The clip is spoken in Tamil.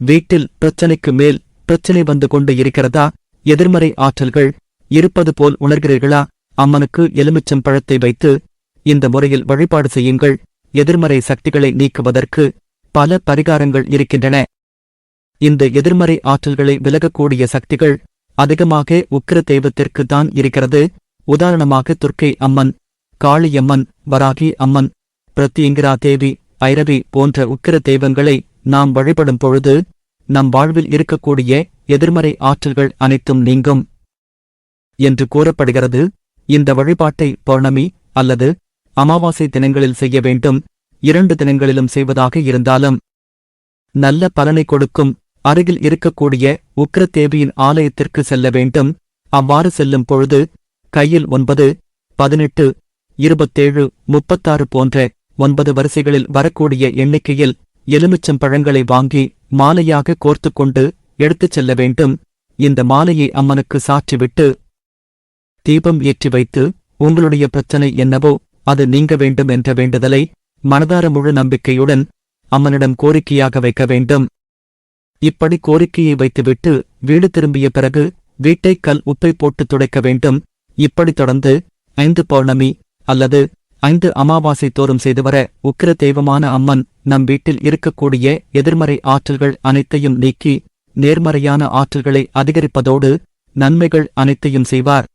வீட்டில் பிரச்சனைக்கு மேல் பிரச்சனை வந்து கொண்டு இருக்கிறதா? எதிர்மறை ஆற்றல்கள் இருப்பது போல் உணர்கிறீர்களா? அம்மனுக்கு எலுமிச்சம் பழத்தை வைத்து இந்த முறையில் வழிபாடு செய்யுங்கள். எதிர்மறை சக்திகளை நீக்குவதற்கு பல பரிகாரங்கள் இருக்கின்றன. இந்த எதிர்மறை ஆற்றல்களை விலகக்கூடிய சக்திகள் அதிகமாக உக்கிர தெய்வத்திற்கு தான் இருக்கிறது. உதாரணமாக துர்க்கை அம்மன் காளியம்மன் வராகி அம்மன் பிரத்யங்கிரா தேவி ஐரவி போன்ற உக்கிர தெய்வங்களை நாம் வழிபடும் பொழுது நம் வாழ்வில் இருக்கக்கூடிய எதிர்மறை ஆற்றல்கள் அனைத்தும் நீங்கும். என்று கூறப்படுகிறது. இந்த வழிபாட்டை பௌர்ணமி அல்லது அமாவாசை தினங்களில் செய்ய வேண்டும். இரண்டு தினங்களிலும் செய்வதாக இருந்தாலும் நல்ல பலனை கொடுக்கும். அருகில் இருக்கக்கூடிய உக்கிரதேவியின் ஆலயத்திற்கு செல்ல வேண்டும். அவ்வாறு செல்லும் பொழுது கையில் ஒன்பது பதினெட்டு இருபத்தேழு முப்பத்தாறு போன்ற ஒன்பது வரிசைகளில் வரக்கூடிய எண்ணிக்கையில் எலுமிச்சம் பழங்களை வாங்கி மாலையாக கோர்த்து கொண்டு எடுத்துச் செல்ல வேண்டும். இந்த மாலையை அம்மனுக்கு சாற்றிவிட்டு தீபம் ஏற்றி வைத்து உங்களுடைய பிரச்சனை என்னவோ அது நீங்க வேண்டும் என்ற வேண்டுதலை மனதார முழு நம்பிக்கையுடன் அம்மனிடம் கோரிக்கையாக வைக்க வேண்டும். இப்படி கோரிக்கையை வைத்துவிட்டு வீடு திரும்பிய பிறகு வீட்டை கல் உப்பை போட்டு துடைக்க வேண்டும். இப்படி தொடர்ந்து ஐந்து பௌர்ணமி அல்லது ஐந்து அமாவாசை தோறும் செய்துவர உக்கிர தெய்வமான அம்மன் நம் வீட்டில் இருக்கக்கூடிய எதிர்மறை ஆற்றல்கள் அனைத்தையும் நீக்கி நேர்மறையான ஆற்றல்களை அதிகரிப்பதோடு நன்மைகள் அனைத்தையும் செய்வார்.